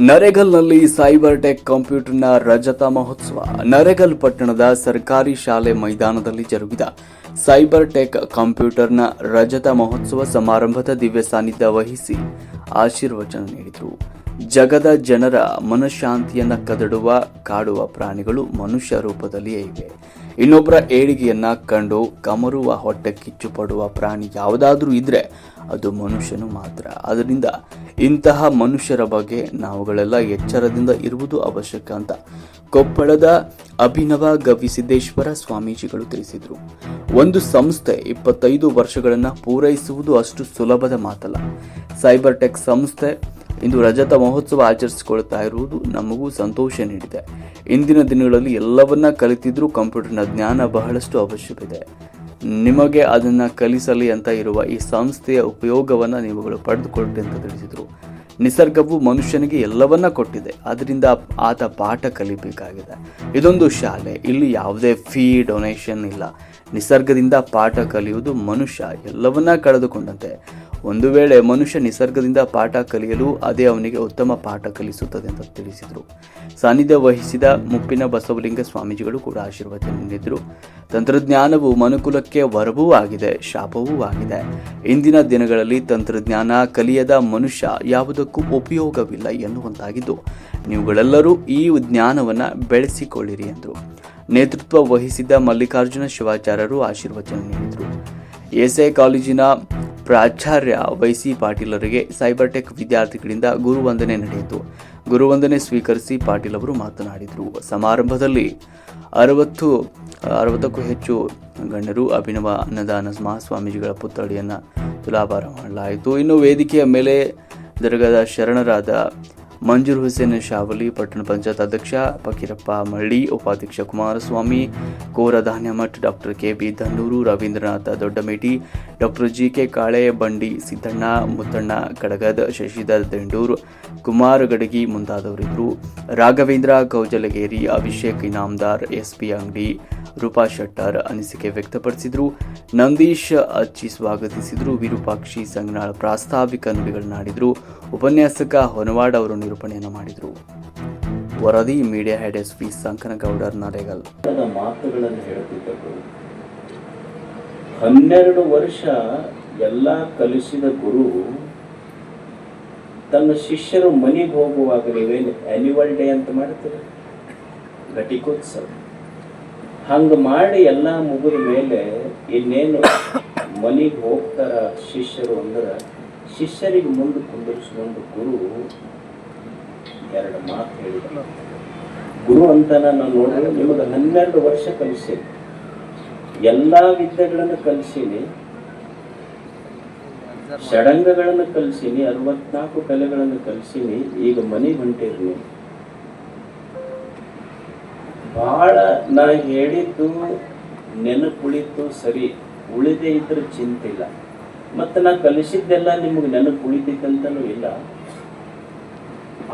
ನರೇಗಲ್ನಲ್ಲಿ cyber tech ಕಂಪ್ಯೂಟರ್ನ ರಜತ ಮಹೋತ್ಸವ. ನರೇಗಲ್ ಪಟ್ಟಣದ ಸರ್ಕಾರಿ ಶಾಲೆ ಮೈದಾನದಲ್ಲಿ ಜರುಗಿದ ಸೈಬರ್ ಟೆಕ್ ಕಂಪ್ಯೂಟರ್ನ ರಜತ ಮಹೋತ್ಸವ ಸಮಾರಂಭದ ದಿವ್ಯ ಸಾನ್ನಿಧ್ಯ ವಹಿಸಿ ಆಶೀರ್ವಚನ ನೀಡಿದರು ಜಗದ ಜನರ ಮನಃಶಾಂತಿಯನ್ನ ಕದಡುವ, ಕಾಡುವ ಪ್ರಾಣಿಗಳು ಮನುಷ್ಯ ರೂಪದಲ್ಲಿಯೇ ಇವೆ. ಇನ್ನೊಬ್ಬರ ಏಳಿಗೆಯನ್ನ ಕಂಡು ಕಮರುವ, ಹೊಟ್ಟೆ ಕಿಚ್ಚು ಪಡುವ ಪ್ರಾಣಿ ಯಾವುದಾದ್ರೂ ಇದ್ರೆ ಅದು ಮನುಷ್ಯನು ಮಾತ್ರ. ಅದರಿಂದ ಇಂತಹ ಮನುಷ್ಯರ ಬಗ್ಗೆ ನಾವುಗಳೆಲ್ಲ ಎಚ್ಚರದಿಂದ ಇರುವುದು ಅವಶ್ಯಕ ಅಂತ ಕೊಪ್ಪಳದ ಅಭಿನವ ಗವಿಸಿದ್ದೇಶ್ವರ ಸ್ವಾಮೀಜಿಗಳು ತಿಳಿಸಿದರು. ಒಂದು ಸಂಸ್ಥೆ ಇಪ್ಪತ್ತೈದು ವರ್ಷಗಳನ್ನು ಪೂರೈಸುವುದು ಅಷ್ಟು ಸುಲಭದ ಮಾತಲ್ಲ. ಸೈಬರ್ ಟೆಕ್ ಸಂಸ್ಥೆ ಇಂದು ರಜತ ಮಹೋತ್ಸವ ಆಚರಿಸಿಕೊಳ್ತಾ ಇರುವುದು ನಮಗೂ ಸಂತೋಷ ನೀಡಿದೆ. ಇಂದಿನ ದಿನಗಳಲ್ಲಿ ಎಲ್ಲವನ್ನ ಕಲಿತಿದ್ರೂ ಕಂಪ್ಯೂಟರ್ನ ಜ್ಞಾನ ಬಹಳಷ್ಟು ಅವಶ್ಯವಿದೆ ನಿಮಗೆ ಅದನ್ನು ಕಲಿಸಲಿ ಅಂತ ಇರುವ ಈ ಸಂಸ್ಥೆಯ ಉಪಯೋಗವನ್ನು ನೀವುಗಳು ಪಡೆದುಕೊಳ್ಳಿ ಅಂತ ತಿಳಿಸಿದರು. ನಿಸರ್ಗವು ಮನುಷ್ಯನಿಗೆ ಎಲ್ಲವನ್ನ ಕೊಟ್ಟಿದೆ. ಅದರಿಂದ ಆತ ಪಾಠ ಕಲಿಬೇಕಾಗಿದೆ. ಇದೊಂದು ಶಾಲೆ. ಇಲ್ಲಿ ಯಾವುದೇ ಫೀ ಡೊನೇಷನ್ ಇಲ್ಲ. ನಿಸರ್ಗದಿಂದ ಪಾಠ ಕಲಿಯುವುದು ಮನುಷ್ಯ ಎಲ್ಲವನ್ನ ಕಳೆದುಕೊಂಡಂತೆ. ಒಂದು ವೇಳೆ ಮನುಷ್ಯ ನಿಸರ್ಗದಿಂದ ಪಾಠ ಕಲಿಯಲು ಅದೇ ಅವನಿಗೆ ಉತ್ತಮ ಪಾಠ ಕಲಿಸುತ್ತದೆ ಅಂತ ತಿಳಿಸಿದರು. ಸಾನ್ನಿಧ್ಯ ವಹಿಸಿದ ಮುಪ್ಪಿನ ಬಸವಲಿಂಗ ಸ್ವಾಮೀಜಿಗಳು ಕೂಡ ಆಶೀರ್ವಾದ ನೀಡಿದರು. ತಂತ್ರಜ್ಞಾನವು ಮನುಕುಲಕ್ಕೆ ವರವೂ ಆಗಿದೆ, ಶಾಪವೂ ಆಗಿದೆ. ಇಂದಿನ ದಿನಗಳಲ್ಲಿ ತಂತ್ರಜ್ಞಾನ ಕಲಿಯದ ಮನುಷ್ಯ ಯಾವುದಕ್ಕೂ ಉಪಯೋಗವಿಲ್ಲ ಎನ್ನುವಂತಾಗಿದ್ದು ನೀವುಗಳೆಲ್ಲರೂ ಈ ಜ್ಞಾನವನ್ನು ಬೆಳೆಸಿಕೊಳ್ಳಿರಿ ಎಂದರು. ನೇತೃತ್ವ ವಹಿಸಿದ್ದ ಮಲ್ಲಿಕಾರ್ಜುನ ಶಿವಾಚಾರ್ಯರು ಆಶೀರ್ವಚನ ನೀಡಿದರು. ಎಸ್ಐ ಕಾಲೇಜಿನ ಪ್ರಾಚಾರ್ಯ ವೈಸಿ ಪಾಟೀಲರಿಗೆ ಸೈಬರ್ ಟೆಕ್ ವಿದ್ಯಾರ್ಥಿಗಳಿಂದ ಗುರುವಂದನೆ ನಡೆಯಿತು. ಗುರುವಂದನೆ ಸ್ವೀಕರಿಸಿ ಪಾಟೀಲ್ ಅವರು ಮಾತನಾಡಿದರು. ಸಮಾರಂಭದಲ್ಲಿ ಅರವತ್ತು, ಅರವತ್ತಕ್ಕೂ ಹೆಚ್ಚು ಗಣ್ಯರು ಅಭಿನವ ಅನ್ನದಾನ ಮಹಾಸ್ವಾಮೀಜಿಗಳ ಪುತ್ಥಳಿಯನ್ನು ತುಲಾಭಾರ ಮಾಡಲಾಯಿತು. ಇನ್ನು ವೇದಿಕೆಯ ಮೇಲೆ ದರ್ಗದ ಶರಣರಾದ ಮಂಜೂರ್ ಹುಸೇನ್ ಶಾವಲಿ ಪಟ್ಟಣ ಪಂಚಾಯತ್ ಅಧ್ಯಕ್ಷ ಫಕೀರಪ್ಪ ಮಳ್ಳಿ ಉಪಾಧ್ಯಕ್ಷ ಕುಮಾರಸ್ವಾಮಿ, ಕೋರ Dhanyamath doctor K B Dandur Ravindranath Doddameti, doctor G K Kale, Bandi Siddanna, Muttanna Kadagad, Shashidhar Dandur Kumar Gadagi ಮುಂತಾದವರಿದ್ದರು. Raghavendra ಕೌಜಲಗೇರಿ, Abhishek Inamdar S P Angadi, Roopa Shettar ಅನಿಸಿಕೆ ವ್ಯಕ್ತಪಡಿಸಿದರು. ನಂದೀಶ್ ಅಚ್ಚಿ ಸ್ವಾಗತಿಸಿದರು. ವಿರೂಪಾಕ್ಷಿ ಸಂಗನಾಳ್ ಪ್ರಾಸ್ತಾವಿಕ ನುಡಿಗಳನ್ನಾಡಿದರು. ಉಪನ್ಯಾಸಕ ಹೊನವಾಡ್ ಅವರು ನಿರೂಪಣೆಯನ್ನು ಮಾಡಿದರು. ವರದಿ, media head S P Sankanagoudar, Naregal. ಮಾತುಗಳನ್ನು ಹೇಳುತ್ತಿದ್ದರು. ಹನ್ನೆರಡು ವರ್ಷ ಎಲ್ಲ ಕಲಿಸಿದ ಗುರು ತನ್ನ ಶಿಷ್ಯರು ಮನೆಗೆ ಹೋಗುವಾಗ ನೀವೇನು ಆನ್ಯುವಲ್ ಡೇ ಅಂತ ಮಾಡ್ತೀರಿ ಘಟಿಕೋತ್ಸವ. ಹಂಗೆ ಮಾಡಿ ಎಲ್ಲ ಮುಗಿದ ಮೇಲೆ ಇನ್ನೇನು ಮನೆಗೆ ಹೋಗ್ತಾರ ಶಿಷ್ಯರು ಅಂದ್ರೆ ಶಿಷ್ಯರಿಗೆ ಮುಂದೆ ಕುಂದಿರಿಸಿಕೊಂಡು ಗುರು ಎರಡು ಮಾತು ಹೇಳಿದ ಗುರು ಅಂತ ನಾನು ನೋಡಿದ್ರೆ ನಿಮಗೆ ಹನ್ನೆರಡು ವರ್ಷ ಕಲಿಸೀನಿ. ಎಲ್ಲಾ ವಿದ್ಯೆಗಳನ್ನು ಕಲಿಸೀನಿ. ಷಡಂಗಗಳನ್ನು ಕಲಿಸೀನಿ, ಅರವತ್ನಾಲ್ಕು ಕಲೆಗಳನ್ನು ಕಲಿಸೀನಿ. ಈಗ ಮನೆ ಹೊಂಟಿರಿ ನೀವು ಬಹಳ ನಾ ಹೇಳಿದ್ದು ನೆನಪುಳಿತು ಸರಿ. ಉಳಿದೇ ಇದ್ರೆ ಚಿಂತಿಲ್ಲ ಮತ್ತೆ ನಾ ಕಲಿಸಿದ್ದೆಲ್ಲ ನಿಮಗೆ ನೆನಪು ಉಳಿತೈತಂತನೂ ಇಲ್ಲ.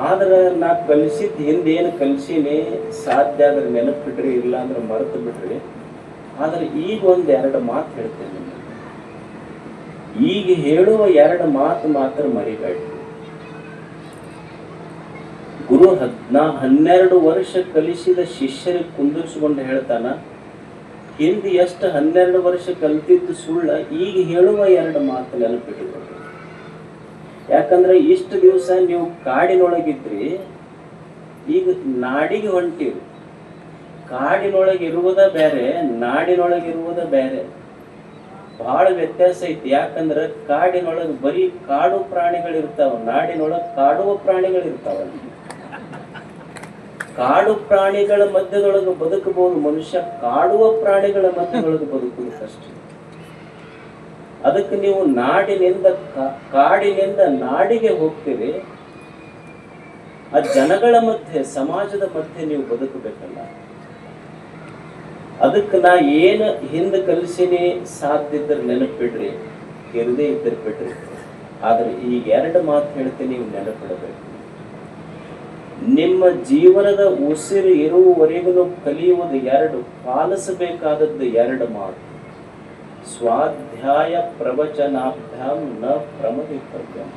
ಆದ್ರೆ ನಾ ಕಲಿಸಿದ ಹಿಂದೆ ಏನು ಕಲಿಸೀನಿ, ಸಾಧ್ಯ ಆದ್ರೆ ನೆನಪಿಟ್ರಿ ಇಲ್ಲ ಅಂದ್ರೆ ಮರೆತು ಬಿಟ್ರಿ. ಆದ್ರೆ ಈಗ ಒಂದು ಎರಡು ಮಾತು ಹೇಳ್ತೇನೆ ಈಗ ಹೇಳುವ ಎರಡು ಮಾತು ಮಾತ್ರ ಮರಿಬೇಡಿ. ಗುರು ಹದ್ನಾ ಹನ್ನೆರಡು ವರ್ಷ ಕಲಿಸಿದ ಶಿಷ್ಯರಿಗೆ ಕುಂದಿರಿಸಿಕೊಂಡು ಹೇಳ್ತಾನ, ಹಿಂದೆ ಎಷ್ಟು ಹನ್ನೆರಡು ವರ್ಷ ಕಲಿತಿದ್ದು ಸುಳ್ಳ, ಈಗ ಹೇಳುವ ಎರಡು ಮಾತು ನೆನಪಿಟ್ಟುಕೊಳ್ಳಿ ಯಾಕಂದ್ರೆ ಇಷ್ಟು ದಿವಸ ನೀವು ಕಾಡಿನೊಳಗಿದ್ರಿ, ಈಗ ನಾಡಿಗೆ ಹೊಂಟಿರಿ. ಕಾಡಿನೊಳಗೆ ಇರುವುದ ಬೇರೆ, ನಾಡಿನೊಳಗಿರುವುದ ಬೇರೆ. ಬಹಳ ವ್ಯತ್ಯಾಸ ಐತಿ. ಯಾಕಂದ್ರೆ ಕಾಡಿನೊಳಗೆ ಬರೀ ಕಾಡು ಪ್ರಾಣಿಗಳಿರ್ತಾವ, ನಾಡಿನೊಳಗೆ ಕಾಡುವ ಪ್ರಾಣಿಗಳಿರ್ತಾವ. ಕಾಡು ಪ್ರಾಣಿಗಳ ಮಧ್ಯದೊಳಗೆ ಬದುಕಬಹುದು ಮನುಷ್ಯ, ಕಾಡುವ ಪ್ರಾಣಿಗಳ ಮಧ್ಯದೊಳಗೆ ಬದುಕುವುದು ಕಷ್ಟ. ಅದಕ್ಕೆ ನೀವು ನಾಡಿನಿಂದ ಕಾಡಿನಿಂದ ನಾಡಿಗೆ ಹೋಗ್ತೀರಿ. ಆ ಜನಗಳ ಮಧ್ಯೆ, ಸಮಾಜದ ಮಧ್ಯೆ ನೀವು ಬದುಕಬೇಕಲ್ಲ. ಅದಕ್ಕೆ ನಾ ಏನು ಹಿಂದೆ ಕಲಿಸಿನಿ ಸಾಧ್ಯ ಇದ್ರೆ ನೆನಪಿಡ್ರಿ. ಇರದೇ ಇದ್ದರೆ ಬಿಡ್ರಿ. ಆದ್ರೆ ಈ ಎರಡು ಮಾತು ಹೇಳ್ತೀನಿ, ನೀವು ನೆನಪಿಡಬೇಕು. ನಿಮ್ಮ ಜೀವನದ ಉಸಿರು ಇರುವವರೆಗೂ ಕಲಿಯುವುದು ಎರಡು, ಪಾಲಿಸಬೇಕಾದದ್ದು ಎರಡು ಮಾತು. ಸ್ವಾಧ್ಯಾಯ ಪ್ರವಚನಾಭ್ಯಾಂ ನ ಪ್ರಮದಿತವ್ಯಂ.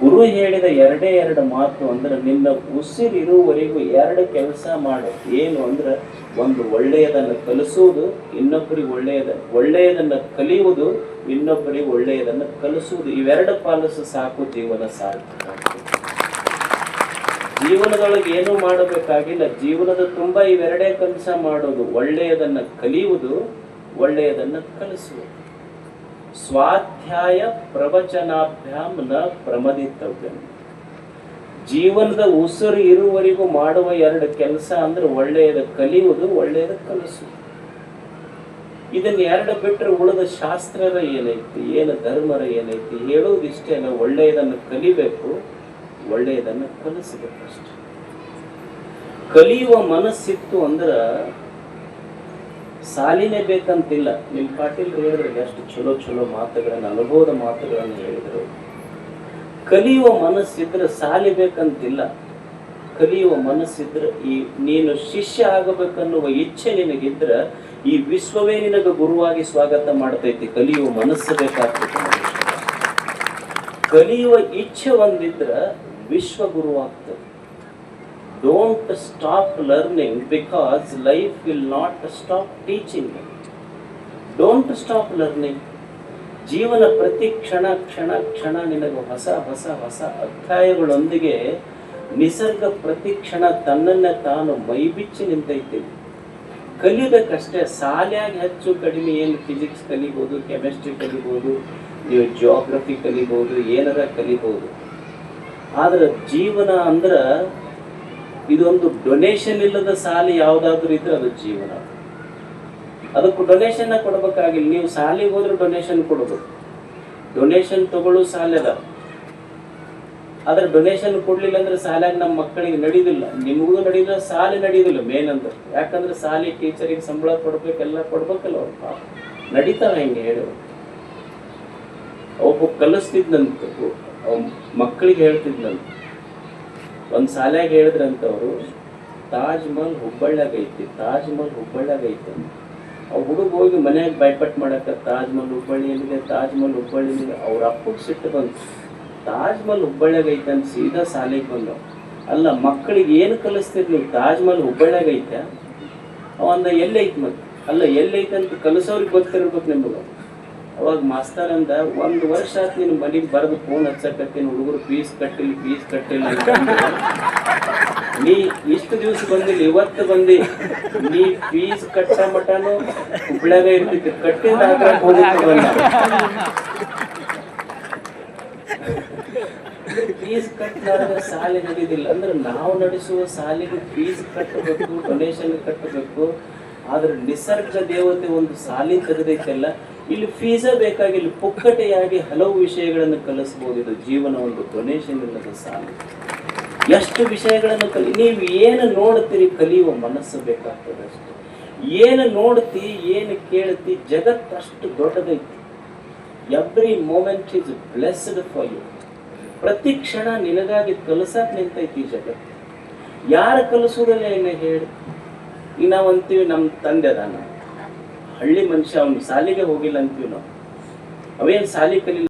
ಗುರು ಹೇಳಿದ ಎರಡೇ ಎರಡು ಮಾತು ಅಂದ್ರೆ ನಿನ್ನ ಉಸಿರಿರುವವರೆಗೂ ಎರಡು ಕೆಲಸ ಮಾಡು. ಏನು ಅಂದ್ರೆ ಒಂದು ಒಳ್ಳೆಯದನ್ನು ಕಲಿಸುವುದು, ಇನ್ನೊಬ್ಬರಿಗೆ ಒಳ್ಳೆಯದ, ಒಳ್ಳೆಯದನ್ನ ಕಲಿಯುವುದು, ಇನ್ನೊಬ್ಬರಿಗೆ ಒಳ್ಳೆಯದನ್ನು ಕಲಿಸುವುದು. ಇವೆರಡು ಪಾಲಿಸು ಸಾಕು, ಜೀವನ ಸಾರ್ಥಕ. ಜೀವನದೊಳಗೆ ಏನು ಮಾಡಬೇಕಾಗಿಲ್ಲ. ಜೀವನದ ತುಂಬಾ ಇವೆರಡೇ ಕೆಲಸ ಮಾಡೋದು ಒಳ್ಳೆಯದನ್ನ ಕಲಿಯುವುದು ಒಳ್ಳೆಯದನ್ನ ಕಲಿಸುವ. ಸ್ವಾಧ್ಯಾಯ ಪ್ರವಚನಾಭ್ಯಾಂ ನ ಪ್ರಮದಿತವ್ಯ. ಜೀವನದ ಉಸಿರು ಇರುವವರೆಗೂ ಮಾಡುವ ಎರಡು ಕೆಲಸ ಅಂದ್ರೆ ಒಳ್ಳೆಯದ ಕಲಿಯುವುದು, ಒಳ್ಳೆಯದ ಕಲಸು ಇದನ್ನ ಎರಡು ಬಿಟ್ಟರೆ ಉಳಿದ ಶಾಸ್ತ್ರರ ಏನೈತಿ, ಏನು ಧರ್ಮರ ಏನೈತಿ ಹೇಳುವುದಿಷ್ಟೇನ ಒಳ್ಳೆಯದನ್ನು ಕಲಿಬೇಕು, ಒಳ್ಳೆಯದನ್ನು ಕಲಿಸಬೇಕಷ್ಟೆ ಕಲಿಯುವ ಮನಸ್ಸಿತ್ತು ಅಂದ್ರ ಸಾಲಿನೇ ಬೇಕಂತಿಲ್ಲ. ನಿಮ್ಮ ಪಾಟೀಲ್ ಹೇಳಿದ್ರೆ ಎಷ್ಟು ಚಲೋ ಚಲೋ ಮಾತುಗಳನ್ನ, ಅನುಭವದ ಮಾತುಗಳನ್ನು ಹೇಳಿದರು. ಕಲಿಯುವ ಮನಸ್ಸಿದ್ರೆ ಸಾಲಿ ಬೇಕಂತಿಲ್ಲ. ಕಲಿಯುವ ಮನಸ್ಸಿದ್ರೆ ಈ ನೀನು ಶಿಷ್ಯ ಆಗಬೇಕನ್ನುವ ಇಚ್ಛೆ ನಿನಗಿದ್ರೆ ಈ ವಿಶ್ವವೇ ನಿನಗೆ ಗುರುವಾಗಿ ಸ್ವಾಗತ ಮಾಡ್ತೈತಿ. ಕಲಿಯುವ ಮನಸ್ಸು ಬೇಕಾಗ್ತೈತಿ ಕಲಿಯುವ ಇಚ್ಛೆ ಒಂದಿದ್ರ ವಿಶ್ವ ಗುರು ಆಗ್ತದೆ don't stop learning because life will not stop teaching don't stop learning ಜೀವನ ಪ್ರತಿ ಕ್ಷಣ ಕ್ಷಣ ಕ್ಷಣ ನಿನಗೆ ಹೊಸ ಹೊಸ ಹೊಸ ಅಧ್ಯಾಯಗಳೊಂದಿಗೆ ನಿಸರ್ಗ ಪ್ರತಿ ಕ್ಷಣ ತನ್ನನ್ನೇ ತಾನು ಮೈಬಿಚ್ಚಿ ನಿಂತೈತಿ. ಕಲಿಬೇಕಷ್ಟೇ ಸಾಲಿಯಾಗಿ ಹೆಚ್ಚು ಕಡಿಮೆ ಏನು ಫಿಸಿಕ್ಸ್ ಕಲಿಬೋದು ಕೆಮಿಸ್ಟ್ರಿ ಕಲಿಬೋದು, ನೀವು ಜಿಯೋಗ್ರಫಿ ಕಲಿಬೋದು, ಏನಾರ ಕಲಿಬೋದು. ಆದ್ರೆ ಜೀವನ ಅಂದ್ರ ಇದೊಂದು ಡೊನೇಷನ್ ಇಲ್ಲದ ಸಾಲಿ ಯಾವುದಾದ್ರೂ ಇದ್ರೆ ಅದು ಜೀವನ. ಅದಕ್ಕೂ ಡೊನೇಷನ್ ಕೊಡಬೇಕಾಗಿಲ್ಲ. ನೀವು ಸಾಲಿಗೆ ಹೋದ್ರೆ ಡೊನೇಷನ್ ಕೊಡೋದು ಡೊನೇಷನ್ ತಗೊಳ್ಳೋ ಸಾಲದ ಆದ್ರೆ ಡೊನೇಷನ್ ಕೊಡ್ಲಿಲ್ಲ ಅಂದ್ರೆ ಸಾಲಾಗ ನಮ್ಮ ಮಕ್ಕಳಿಗೆ ನಡೀದಿಲ್ಲ. ನಿಮಗೂ ನಡೀದಿಲ್ಲ, ಸಾಲಿ ನಡೀದಿಲ್ಲ ಮೇನ್ ಅಂದ್ರೆ. ಯಾಕಂದ್ರೆ ಸಾಲಿ ಟೀಚರಿಗೆ ಸಂಬಳ ಕೊಡ್ಬೇಕು, ಎಲ್ಲ ಕೊಡ್ಬೇಕಲ್ಲ ಅವ್ರು ಪಾಪ. ನಡೀತಾವ ಹೆಂಗೆ ಹೇಳು. ಒಬ್ಬ ಕಲಿಸ್ತಿದ್ನಂತ ಮಕ್ಕಳಿಗೆ ಹೇಳ್ತಿದ್ನಂತ. ಒಂದ್ ಸಾಲಾಗಿ ಹೇಳಿದ್ರಂತ ಅವರು ತಾಜ್ ಮಹಲ್ ಹುಬ್ಬಳ್ಳಾಗ ಐತಿ, ತಾಜ್ ಮಹಲ್ ಹುಬ್ಬಳ್ಳಾಗ ಐತಿ ಅವ್ ಹುಡುಗ ಹೋಗಿ ಮನ್ಯಾಗ ಬೈಪಟ್ ಮಾಡಕ ತಾಜ್ ಮಹಲ್ ಹುಬ್ಬಳ್ಳಿ ಏನಿದೆ ತಾಜ್ ಮಹಲ್ ಹುಬ್ಬಳ್ಳಿ ಏನಿದೆ ಅವ್ರ ಅಪ್ಪಗೆ ಸಿಟ್ಟು ಬಂತು. ತಾಜ್ ಮಹಲ್ ಹುಬ್ಬಳ್ಳಾಗ ಐತೆ ಅಂತ ಸೀದಾ ಶಾಲೆಗೆ ಬಂದವು. ಅಲ್ಲ, ಮಕ್ಕಳಿಗೆ ಏನು ಕಲಿಸ್ತೀರಿ ನೀವು? ತಾಜ್ ಮಹಲ್ ಹುಬ್ಬಳ್ಳಾಗ ಐತೆ ಅವ ಅಂದ ಎಲ್ಲೈತಿ ಮತ್ತೆ ಅಲ್ಲ ಎಲ್ಲೈತೆ ಅಂತ ಕಲಿಸೋರಿಗೆ ಗೊತ್ತಿರ್ಬೇಕು ನಿಮ್ಗೆ. ಅವಾಗ ಮಾಸ್ತರ್ ಅಂದ, ಒಂದು ವರ್ಷ ಆತ್ ನಿನ್ ಮನೆಗೆ ಬರೆದು ಫೋನ್ ಹಚ್ಚಕತ್ತೀನಿ, ಹುಡುಗರು ಫೀಸ್ ಕಟ್ಟಿಲ್ಲ ಫೀಸ್ ಕಟ್ಟಿಲ್ಲ ನೀ ಇಷ್ಟು ದಿವಸ ಬಂದಿಲ್ಲ, ಇವತ್ತು ಬಂದಿ. ನೀ ಫೀಸ್ ಕಟ್ಟ ಮಟನು ಹುಬ್ಳ್ಯಾಗ ಇರ್ತಿತ್ತು ಕಟ್ಟಿದ ಫೀಸ್ ಕಟ್ಟಲಾರ್ದ ಸಾಲಿ ನಡೀದಿಲ್ಲ. ಅಂದ್ರೆ ನಾವು ನಡೆಸುವ ಸಾಲಿಗೆ ಫೀಸ್ ಕಟ್ಟಬೇಕು ಡೊನೇಷನ್ ಕಟ್ಟಬೇಕು ಆದ್ರೆ ನಿಸರ್ಗ ದೇವತೆ ಒಂದು ಸಾಲಿ ತೆಗೆದೈತಲ್ಲ ಇಲ್ಲಿ ಫೀಸ ಬೇಕಾಗಿಲ್ಲ, ಪುಕ್ಕಟೆಯಾಗಿ ಹಲವು ವಿಷಯಗಳನ್ನು ಕಲಿಸ್ಬೋದು ಇದು ಜೀವನ ಒಂದು ಡೊನೇಷನ್ ಇಲ್ಲದ ಸಾಲಿ. ಎಷ್ಟು ವಿಷಯಗಳನ್ನು ಕಲಿ, ನೀವು ಏನು ನೋಡ್ತೀರಿ ಕಲಿಯುವ ಮನಸ್ಸು ಬೇಕಾಗ್ತದೆ ಅಷ್ಟೇ. ಏನು ನೋಡ್ತಿ, ಏನು ಕೇಳ್ತಿ ಜಗತ್ತು ಅಷ್ಟು ದೊಡ್ಡದೈತಿ. Every moment is blessed for you ಪ್ರತಿ ಕ್ಷಣ ನಿನಗಾಗಿ ಕಲಸಕ್ಕೆ ನಿಂತೈತಿ ಜಗತ್ತು. ಯಾರು ಕಲಿಸೋದಲ್ಲ ಏನು ಹೇಳಿ. ಈಗ ನಾವು ಅಂತೀವಿ ನಮ್ಮ ತಂದೆ ಅದಾನ. ಹಳ್ಳಿ ಮನುಷ್ಯ ಅವನು ಸಾಲಿಗೆ ಹೋಗಿಲ್ಲ ಅಂತೀವಿ ನಾವು ಅವೇನು ಸಾಲಿ ಕಲಿಲ್ಲ